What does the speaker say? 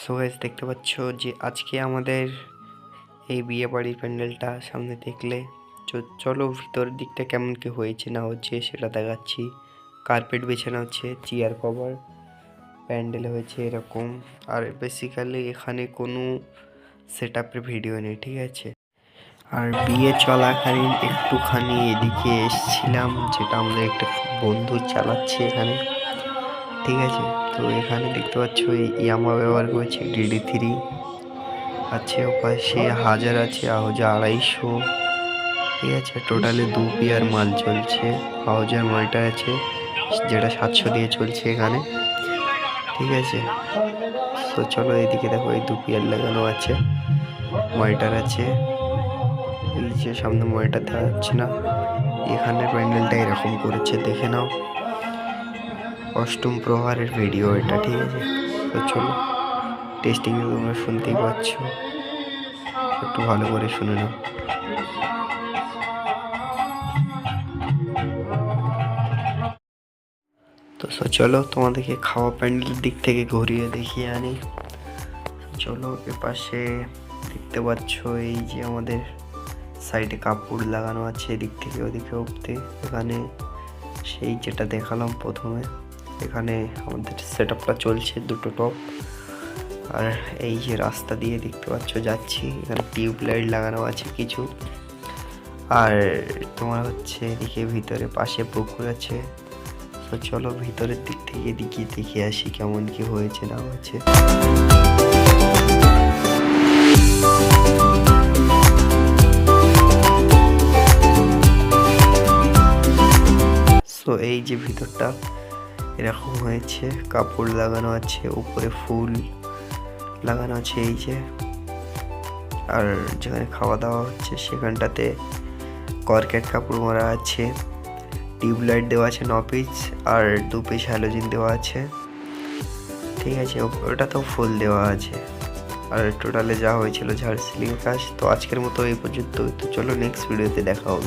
So guys দেখতে পাচ্ছ যে আজকে আমাদের এই বিয়ে বাড়ির প্যান্ডেলটা সামনে দেখলে চলো ভিতরের দিকটা কেমন কি হয়েছে না হচ্ছে সেটা দেখাচ্ছি। কার্পেট বিছানো হচ্ছে চেয়ার কভার প্যান্ডেল হয়েছে এরকম। আর বেসিক্যালি এখানে কোনো সেট আপের ভিডিও নেই, ঠিক আছে? আর বিয়ে চলাকালীন একটুখানি এদিকে এসছিলাম, যেটা আমাদের একটা বন্ধু চালাচ্ছে এখানে। ঠিক আছে? তো এখানে দেখতে পাচ্ছ এই ইয়ামা ব্যবহার করেছে ডিডি থ্রি আছে, ওপাশে হাজার আছে আহজা আড়াইশো। ঠিক আছে? টোটালি দু পিয়ার মাল চলছে, হাউজার মালটা আছে, যেটা সাতশো দিয়ে চলছে এখানে। ঠিক আছে? তো চলো এদিকে দেখো, এই দু পিয়ার লাগানো আছে মনিটার আছে। এই যে সামনে মনিটার দেওয়া যাচ্ছে না, এখানে প্যান্ডেলটা এরকম করেছে, দেখে নাও। অষ্টম প্রহারের ভিডিও এটা, ঠিক আছে? তো চলো টেস্টিং তোমরা শুনতেই পাচ্ছ। একটু ভালো করে শুনে নাও। তো চলো, তোমাদেরকে খাওয়া প্যান্ডেলের দিক থেকে ঘুরিয়ে দেখিয়ে আনি। চলো, এপাশে দেখতে পাচ্ছ এই যে আমাদের সাইডে কাপড় লাগানো আছে, এদিক থেকে ওদিকে অব্দি এখানে সেই যেটা দেখালাম প্রথমে। এখানে আমাদের সেট চলছে, দুটো টপ আর এই যে রাস্তা দিয়ে দেখতে পাচ্ছ, যাচ্ছি। এখানে টিউব লাইট লাগানো আছে কিছু। আর তোমার হচ্ছে এদিকে ভিতরে পাশে পুকুর আছে। তো চলো ভিতরের দিক থেকে এদিকে দেখে আসি কেমন কি হয়েছে, না হয়েছে। সো এই যে ভিতরটা এরকম হয়েছে, কাপড় লাগানো আছে, উপরে ফুল লাগানো আছে, এই যে। আর যেখানে খাওয়া দাওয়া হচ্ছে, সেখানটাতে কর্কেট কাপড় মারা আছে, টিউবলাইট দেওয়া আছে ন পিস, আর দু পিস হ্যালোজিন দেওয়া আছে। ঠিক আছে, ও- ওটাতেও ফুল দেওয়া আছে। আর টোটালে যা হয়েছিল ঝাড় সিলিং কাজ, তো আজকের মতো এই পর্যন্ত তো চলো নেক্সট ভিডিওতে দেখা হবে।